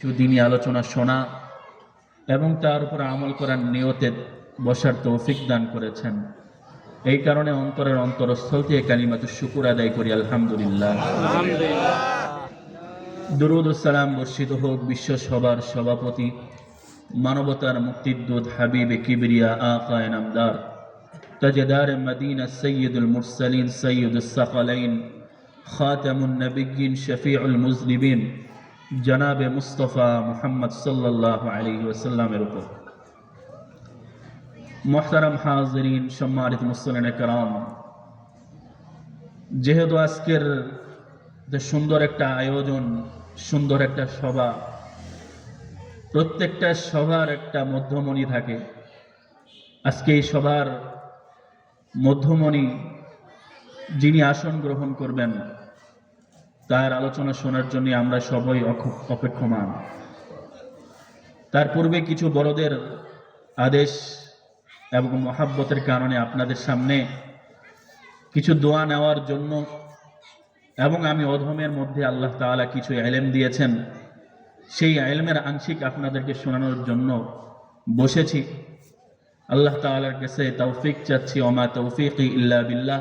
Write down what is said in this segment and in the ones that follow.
দিনই আলোচনা শোনা এবং তার উপর আমল করার নিয়তে বসার তৌফিক দান করেছেন। এই কারণে অন্তরের অন্তরস্থল থেকে কালিমাতু শুকুর আদায় করি আলহামদুলিল্লাহ। দুরুদ সালাম বর্ষিত হোক বিশ্ব সবার সভাপতি মানবতার মুক্তিদূত হাবিব কিবরিয়া আকা নামদার তাজেদার মদিনা সৈয়দুল মুরসালিন সৈয়দুল সাকালাইন খাতামুন নবিগিন শফিউল মুজনিবিন জনাবে মুস্তফা মোহাম্মদ সাল্লাহ আলী ওসাল্লামের উপর। মোহতারাম হাজরিন, সম্মানিত মুসলিন কারাম, যেহেতু আজকের যে সুন্দর একটা আয়োজন, সুন্দর একটা সভা, প্রত্যেকটা সভার একটা মধ্যমণি থাকে। আজকে এই সভার মধ্যমণি যিনি আসন গ্রহণ করবেন তার আলোচনা শোনার জন্য আমরা সবাই অপেক্ষমান। তার পূর্বে কিছু বড়দের আদেশ এবং মহাব্বতের কারণে আপনাদের সামনে কিছু দোয়া নেওয়ার জন্য এবং আমি অধমের মধ্যে আল্লাহ তাআলা কিছু এলেম দিয়েছেন, সেই এলমের আংশিক আপনাদেরকে শোনানোর জন্য বসেছি। আল্লাহ তাআলার কাছে তৌফিক চাচ্ছি। অমা তৌফিক ইল্লা বিল্লাহ।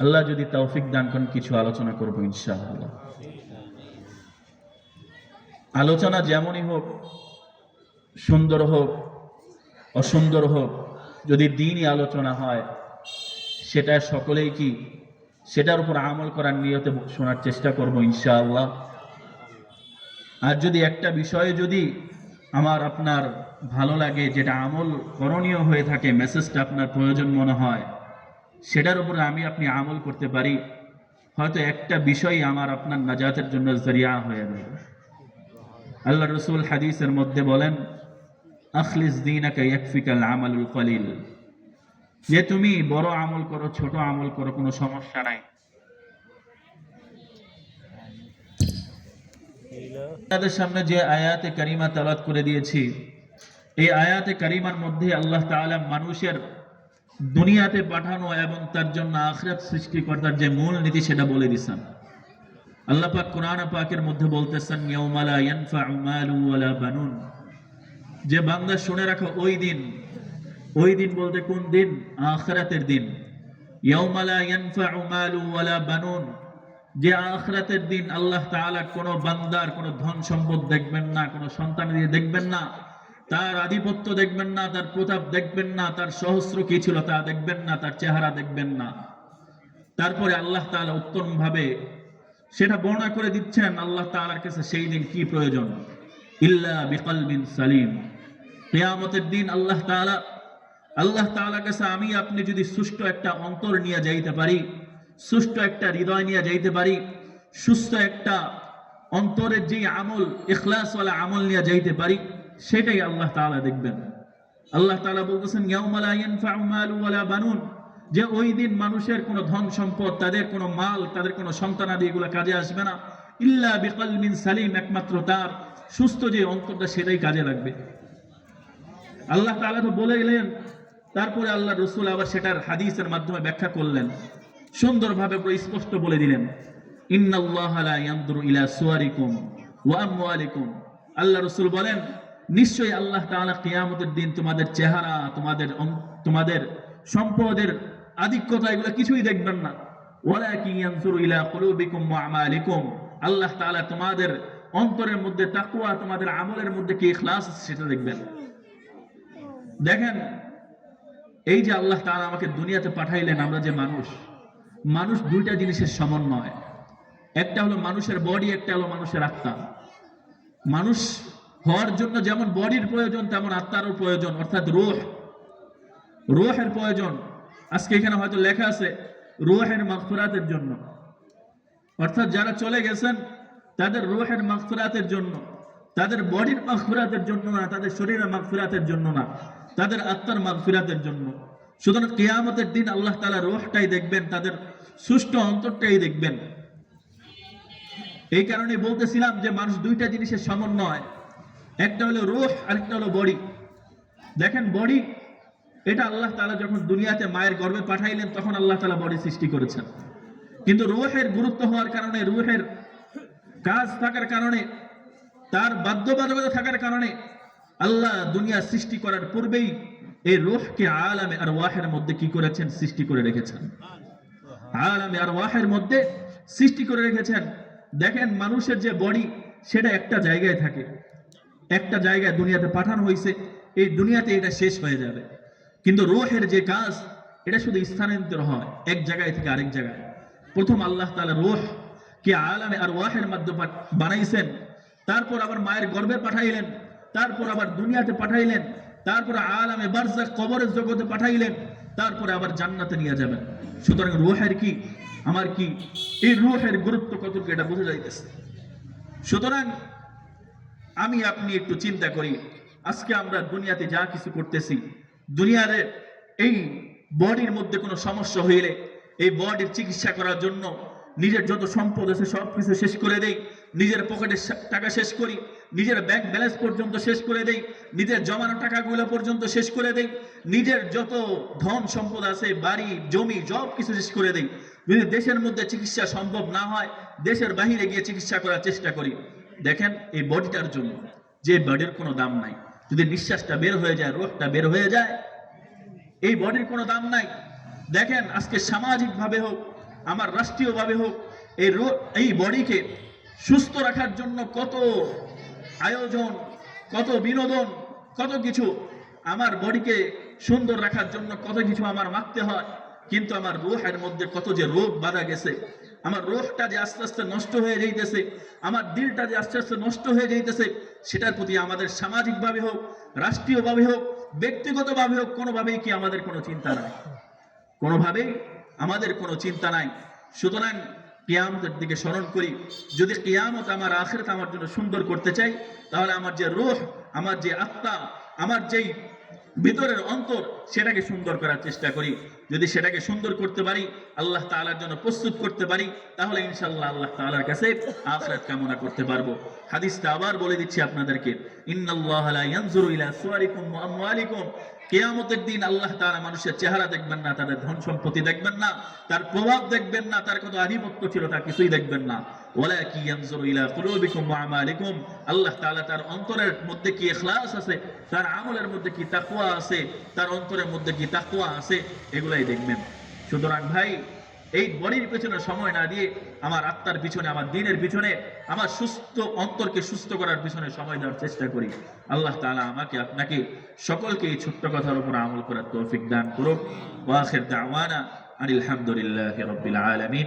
আল্লাহ যদি তৌফিক দান করেন, কিছু আলোচনা করব ইনশাআল্লাহ। আলোচনা যেমনই হোক, সুন্দর হোক, অসুন্দর হোক, যদি দিনই আলোচনা হয়, সেটা সকলেই কি, সেটার উপর আমল করার নিয়তে শোনার চেষ্টা করব ইনশাআল্লাহ। আর যদি একটা বিষয়ে যদি আমার আপনার ভালো লাগে, যেটা আমল করণীয় হয়ে থাকে মেসেজটা আপনার প্রয়োজন মনে হয় সেটার উপরে আমি আপনি আমল করতে পারি, হয়তো একটা বিষয় আমার আপনার নাজাতের জন্য জরিয়া হয়ে যাবে আল্লাহ রসুল হাদিসের মধ্যে বলেন, আখলিস ইয়াকফিকাল আমালুল কলিল। যে তুমি বড় আমল করো, ছোট আমল করো, কোনো সমস্যা নাই। তাদের সামনে যে আয়াতে কারিমা তালাত করে দিয়েছি, এই আয়াতে কারিমার মধ্যে আল্লাহ তাআলা মানুষের দুনিয়াতে পাঠানো এবং তার জন্য আখরাত সৃষ্টিকর্তার যে মূল নীতি সেটা বলে দিছেন। আল্লাহ পাক কোরআন পাকের মধ্যে বলতেছেন ইয়াউমালা ইয়ানফাউ মালু ওয়ালা বানুন। যে বান্দা শুনে রাখো, ওই দিন ওই দিন বলতে কোন দিন? আখরাতের দিন। ইয়াউমালা ইয়ানফাউ মালু ওয়ালা বানুন। যে আখরাতের দিন আল্লাহ তাআলা কোন বান্দার কোন ধন সম্পদ দেখবেন না, কোন সন্তান দিয়ে দেখবেন না। তার আধিপত্য দেখবেন না, তার প্রতাপ দেখবেন না, তার সহস্র কি ছিল তা দেখবেন না, তার চেহারা দেখবেন না। তারপরে আল্লাহ তাআলা উত্তম ভাবে সেটা বর্ণনা করে দিচ্ছেন, আল্লাহ তাআলার কাছে সেই দিন কি প্রয়োজন? ইল্লা বিকলবিন সালিম। কিয়ামতের দিন আল্লাহ তাআলা, আল্লাহ তাআলার কাছে আমি, আপনি যদি সুষ্ঠ একটা অন্তর নিয়ে যাইতে পারি, সুষ্ঠ একটা হৃদয় নিয়ে যাইতে পারি, সুস্থ একটা অন্তরের যে আমল ইখলাসওয়ালা আমল নিয়ে যাইতে পারি সেটাই আল্লাহ তাআলা দেখবেন। আল্লাহ তাআলা বলতেছেন বানুন। যে ওই দিন মানুষের কোনো ধন সম্পদ, তাদের কোনো মাল, তাদের কোনো সন্তানাদি এগুলো কাজে আসবে না। ইল্লা বিকলবিন সালিম একমাত্র তার। সুস্থ যে অন্তরটা সেটাই কাজে লাগবে। আল্লাহ তাআলা তো বলে গেলেন, তারপরে আল্লাহ রসুল আবার সেটার হাদিসের মাধ্যমে ব্যাখ্যা করলেন। সুন্দরভাবে পুরো স্পষ্ট বলে দিলেন ইয়ানদুরু ইলা সুওয়ারিকুম ওয়া আমওয়ালিকুম। আল্লাহ রসুল বলেন নিশ্চয়ই আল্লাহ তাআলা কিয়ামতের দিন তোমাদের চেহারা, তোমাদের তোমাদের সম্পদের আধিক্যতা এগুলো কিছুই দেখবেন না। ওয়ালাকিন ইয়ানজুরু ইলা কুলুবিকুম ওয়া আমালিকুম। আল্লাহ তাআলা তোমাদের অন্তরের মধ্যে তাকওয়া, তোমাদের আমলের মধ্যে কি ইখলাস সেটা দেখবেন। দেখেন, এই যে আল্লাহ তাআলা আমাকে দুনিয়াতে পাঠাইলেন, আমরা যে মানুষ মানুষ দুইটা জিনিসের সমন্বয়। একটা হলো মানুষের বডি একটা হলো মানুষের আত্মা। মানুষ হওয়ার জন্য যেমন বডির প্রয়োজন, তেমন আত্মারও প্রয়োজন, অর্থাৎ রোহ। রোহের প্রয়োজন। আজকে এখানে হয়তো লেখা আছে, রোহের মাগফিরাতের জন্য। অর্থাৎ যারা চলে গেছেন, তাদের রোহের মাগফিরাতের জন্য। তাদের বডির মাগফিরাতের জন্য না, তাদের শরীরের মাগফিরাতের জন্য না, তাদের আত্মার মাগফিরাতের জন্য। সুতরাং কেয়ামতের দিন আল্লাহ তাআলা রোহটাই দেখবেন, তাদের সুষ্ঠু অন্তরটাই দেখবেন। এই কারণে বলতেছিলাম যে মানুষ দুইটা জিনিসের সমন্বয়। একটা হলো রোহ, আরেকটা হলো বডি। দেখেন, বডি, এটা আল্লাহ তাআলা যখন দুনিয়াতে মায়ের গর্ভে পাঠাইলেন, তখন আল্লাহ তালা বডি সৃষ্টি করেছেন। কিন্তু রুহের গুরুত্ব হওয়ার কারণে, রুহের কাজ থাকার কারণে, তার বাধ্যবাধকতা থাকার কারণে আল্লাহ দুনিয়া সৃষ্টি করার পূর্বেই এই রুহকে আলামে আর ওয়াহের মধ্যে কি করেছেন? সৃষ্টি করে রেখেছেন। আলামে আর ওয়াহের মধ্যে সৃষ্টি করে রেখেছেন। দেখেন, মানুষের যে বডি, সেটা একটা জায়গায় থাকে। একটা জায়গায় দুনিয়াতে পাঠানো হয়েছে এই দুনিয়াতে এটা শেষ হয়ে যাবে। কিন্তু রোহের যে কাজ, এটা শুধু স্থানান্তর হয়, এক জায়গায় থেকে আরেক জায়গায়। প্রথম আল্লাহ তাআলা রোহ কে আলামে আর ওয়াহের মাধ্যমে বানাইছেন, তারপর আবার মায়ের গর্বে পাঠাইলেন, তারপর আবার দুনিয়াতে পাঠাইলেন, তারপর আলামে বারজাক কবরের জগতে পাঠাইলেন, তারপরে আবার জান্নাতে নিয়ে যাবেন। সুতরাং রোহের কি, আমার কি, এই রোহের গুরুত্ব কতটুকু এটা বোঝা যাইতেছে। সুতরাং আমি আপনি একটু চিন্তা করি, আজকে আমরা দুনিয়াতে যা কিছু করতেছি দুনিয়ার এই বডির মধ্যে কোনো সমস্যা হইলে, এই বডির চিকিৎসা করার জন্য নিজের যত সম্পদ আছে সব কিছু শেষ করে দেই, নিজের পকেটের টাকা শেষ করি, নিজের ব্যাংক ব্যালেন্স পর্যন্ত শেষ করে দেই, নিজের জমানো টাকাগুলো পর্যন্ত শেষ করে দেই, নিজের যত ধন সম্পদ আছে, বাড়ি, জমি সব কিছু শেষ করে দেই। যদি দেশের মধ্যে চিকিৎসা সম্ভব না হয়, দেশের বাহিরে গিয়ে চিকিৎসা করার চেষ্টা করি। দেখেন এই বডিটার জন্য যে বডির কোনো দাম নাই। যদি নিঃশ্বাসটা বের হয়ে যায়, রোগটা বের হয়ে যায়, এই বডির কোনো দাম নাই। দেখেন আজকে সামাজিকভাবে হোক, আমার রাষ্ট্রীয়ভাবে হোক, এই এই বডিকে সুস্থ রাখার জন্য কত আয়োজন, কত বিনোদন, কত কিছু আমার বডিকে সুন্দর রাখার জন্য কত কিছু আমার মাখতে হয়। কিন্তু আমার রোহের মধ্যে কত যে রোগ বাধা গেছে আমার রোহটা যে আস্তে আস্তে নষ্ট হয়ে যাইতেছে, আমার দিলটা যে আস্তে আস্তে নষ্ট হয়ে যাইতেছে, সেটার প্রতি আমাদের সামাজিকভাবে হোক, রাষ্ট্রীয়ভাবে হোক, ব্যক্তিগতভাবে হোক, কোনোভাবেই কি আমাদের কোনো চিন্তা নাই। কোনোভাবেই আমাদের কোনো চিন্তা নাই। সুতরাং কিয়ামতের দিকে স্মরণ করি, যদি কিয়ামত আমার আখেরাত আমার জন্য সুন্দর করতে চাই, তাহলে আমার যে রূহ, আমার যে আত্মা, আমার যেই ভিতরের অন্তর সেটাকে সুন্দর করার চেষ্টা করি। যদি সেটাকে সুন্দর করতে পারি, আল্লাহ তাআলার জন্য প্রস্তুত করতে পারি, তাহলে ইনশাআল্লাহ আল্লাহ তাআলার কাছে আখিরাত কামনা করতে পারব। হাদিসটা আবার বলে দিচ্ছি আপনাদেরকে। কেয়ামতের দিন আল্লাহ তাআলা মানুষের চেহারা দেখবেন না, তাদের ধন সম্পত্তি দেখবেন না, তার প্রভাব দেখবেন না, তার কত আধিপত্য ছিল তা কিছুই দেখবেন না। আল্লাহ তার অন্তরের মধ্যে কি আছে? তার আমলের মধ্যে কি আছে? তার অন্তরের মধ্যে কি আছে? এগুলাই দেখবেন। সুতরাং ভাই, এই বডির পেছনে সময় না দিয়ে আমার আত্মার পিছনে, আমার দিনের পিছনে, আমার সুস্থ অন্তরকে সুস্থ করার পিছনে সময় দেওয়ার চেষ্টা করি। আল্লাহ তালা আমাকে, আপনাকে সকলকে এই ছোট্ট কথার উপর আমল করার তৌফিক দান করুক। ওয়াখির দাওয়ানা আনিল হামদুলিল্লাহি রাব্বিল আলামিন।